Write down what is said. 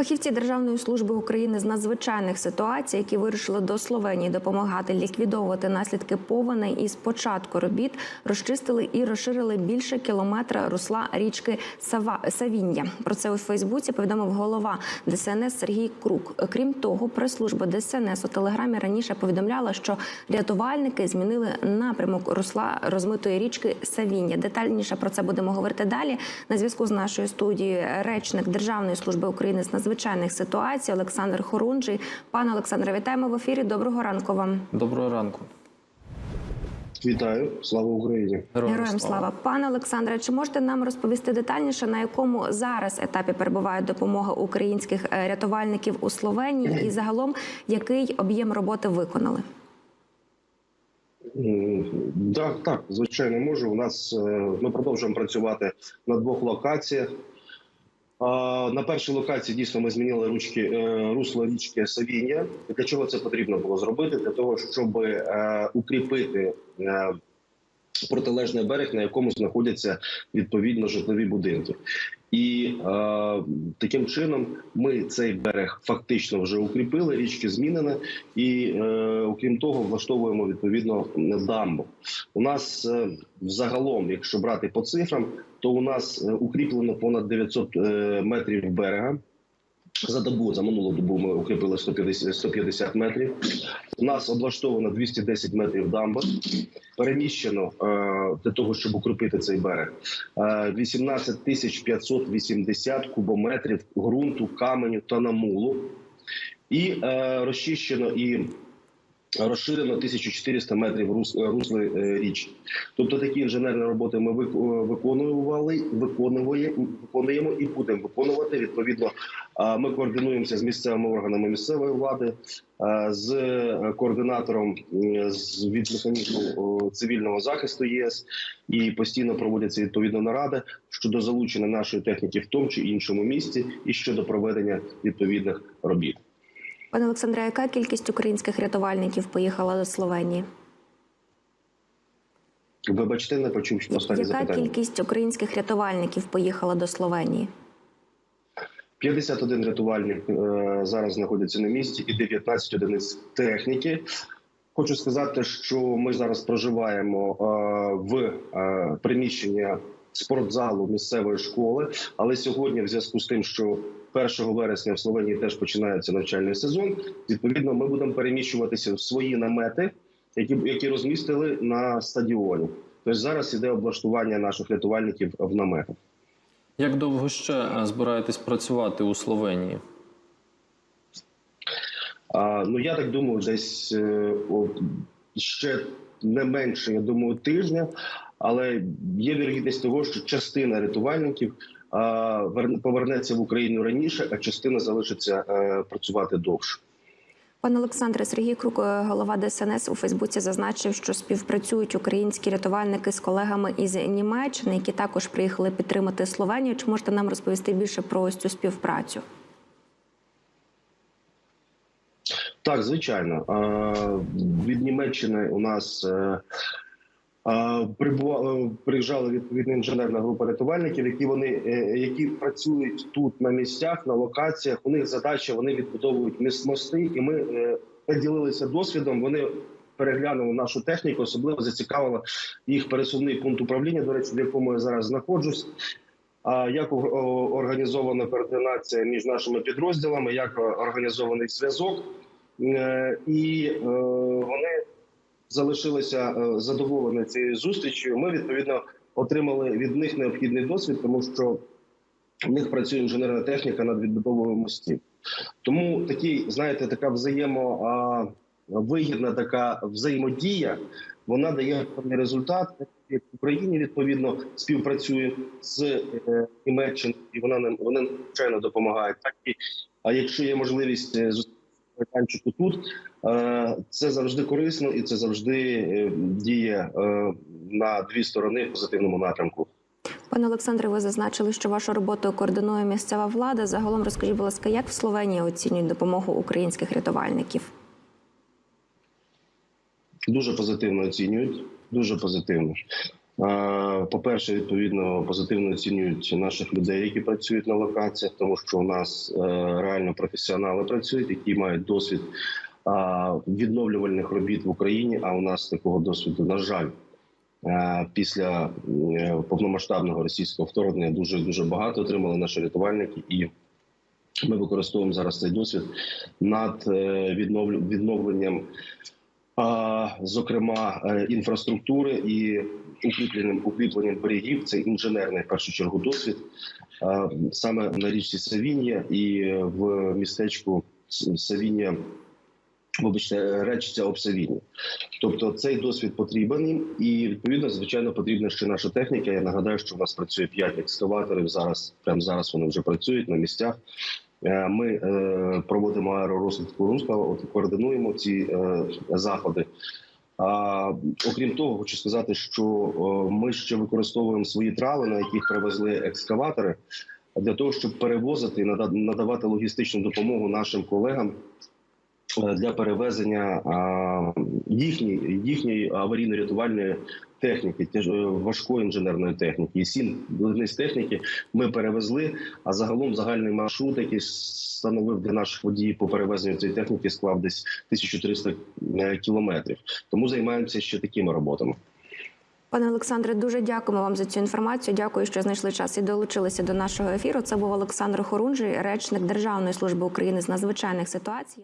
Фахівці Державної служби України з надзвичайних ситуацій, які вирішили до Словенії допомагати ліквідовувати наслідки повеней із початку робіт, розчистили і розширили більше кілометра русла річки Сава Савіння. Про це у Фейсбуці повідомив голова ДСНС Сергій Крук. Крім того, прес-служба ДСНС у телеграмі раніше повідомляла, що рятувальники змінили напрямок русла розмитої річки Савіння. Детальніше про це будемо говорити далі. На зв'язку з нашою студією речник Державної служби України з надзвичайних ситуацій Олександр Хорунжий. Пане Олександре, вітаємо в ефірі. Доброго ранку вам. Доброго ранку. Вітаю, слава Україні! Героям слава, пане Олександре. Чи можете нам розповісти детальніше, на якому зараз етапі перебуває допомога українських е, рятувальників у Словенії, і загалом який об'єм роботи виконали? Так, так, звичайно, можу. У нас е, ми продовжуємо працювати на двох локаціях. На першій локації дійсно ми змінили ручки е, русло річки Савіння. Для чого це потрібно було зробити? Для того, щоб е, укріпити е, протилежний берег, на якому знаходяться відповідно житлові будинки. І е, таким чином ми цей берег фактично вже укріпили, річки змінені, і е, окрім того, влаштовуємо відповідно дамбу. У нас е, взагалом, якщо брати по цифрам, то у нас е, укріплено понад 900 е, метрів берега. За добу, за минулу добу ми укріпили 150, 150 метрів. У нас облаштовано 210 метрів дамби. Переміщено е, для того, щоб укріпити цей берег. е, 18 тисяч 580 кубометрів ґрунту, каменю та намулу. І е, розчищено і розширено 1400 метрів рус, русли е, річки. Тобто такі інженерні роботи ми виконували, виконує, виконуємо і будемо виконувати. Відповідно, ми координуємося з місцевими органами місцевої влади, з координатором з від механізму цивільного захисту ЄС і постійно проводяться відповідно наради щодо залучення нашої техніки в тому чи іншому місці і щодо проведення відповідних робіт. Пане Олександре, яка кількість українських рятувальників поїхала до Словенії? Вибачте, не почув останнє Яка кількість українських рятувальників поїхала до Словенії? 51 рятувальник е, зараз знаходяться на місці і 19 одиниць техніки. Хочу сказати, що ми зараз проживаємо е, в е, приміщенні спортзалу місцевої школи. Але сьогодні, в зв'язку з тим, що 1 вересня в Словенії теж починається навчальний сезон. Відповідно, ми будемо переміщуватися в свої намети, які які розмістили на стадіоні. Тобто зараз іде облаштування наших рятувальників в наметах. Як довго ще е, збираєтесь працювати у Словенії? А, ну я так думаю, десь е, о, ще не менше, я думаю, тижня. Але є вірогідність того, що частина рятувальників а, вер- повернеться в Україну раніше, а частина залишиться е, працювати довше. Пане Олександре, Сергій Крук, е, голова ДСНС у Фейсбуці зазначив, що співпрацюють українські рятувальники з колегами із Німеччини, які також приїхали підтримати Словенію. Чи можете нам розповісти більше про ось цю співпрацю? Так, звичайно. Від Німеччини у нас приїжджала відповідна інженерна група рятувальників, які вони е, які працюють тут на місцях, на локаціях. У них задача вони відбудовують мости, і ми е, поділилися досвідом. Вони переглянули нашу техніку, особливо зацікавило їх пересувний пункт управління. До речі, в якому я зараз знаходжусь. А як організована координація між нашими підрозділами, як е, організований зв'язок, Е, і е, вони залишилися е, задоволені цією зустрічю. Ми відповідно отримали від них необхідний досвід, тому що в них працює інженерна техніка над відбудовою мостів. Тому такий, знаєте, така взаємо а, вигідна така взаємодія. Вона дає результат. В Україні відповідно співпрацює з е, Німеччиною, і вона нам вони звичайно допомагають. Так і а якщо є можливість е, зустрітися майданчику тут, е, це завжди корисно і це завжди е, діє е, на дві сторони в позитивному напрямку. Пане Олександре, ви зазначили, що вашу роботу координує місцева влада. Загалом розкажіть, будь ласка, як в Словенії оцінюють допомогу українських рятувальників? Дуже позитивно оцінюють. Дуже позитивно. По-перше, відповідно позитивно оцінюють наших людей, які працюють на локаціях, тому що у нас е, реально професіонали працюють, які мають досвід відновлювальних робіт в Україні. А у нас такого досвіду, на жаль, е, після е, повномасштабного російського вторгнення дуже дуже багато отримали наші рятувальники, і ми використовуємо зараз цей досвід над відновленням, зокрема, е, інфраструктури і укріпленням укріпленням берегів. Це інженерний в першу чергу досвід саме на річці Савінія і в містечку С- Савінія. Вибачте, речиця Обсавіння. Тобто цей досвід потрібен і відповідно, звичайно, потрібна ще наша техніка. Я нагадаю, що в нас працює 5 екскаваторів. Зараз прямо зараз вони вже працюють на місцях. Е, Ми е, проводимо аеророзвитку русла, от координуємо ці е, заходи. А, окрім того, хочу сказати, що ми ще використовуємо свої трали, на яких привезли екскаватори, для того, щоб перевозити і нада- надавати логістичну допомогу нашим колегам для перевезення їхньої, їхньої аварійно-рятувальної техніки, е, важкої інженерної техніки. І сім одиниць техніки ми перевезли. А загалом загальний маршрут, який становив для наших водіїв по перевезенню цієї техніки, склав десь 1300 е, кілометрів. Тому займаємося ще такими роботами. Пане Олександре, дуже дякуємо вам за цю інформацію. Дякую, що знайшли час і долучилися до нашого ефіру. Це був Олександр Хорунжий, речник Державної служби України з надзвичайних ситуацій.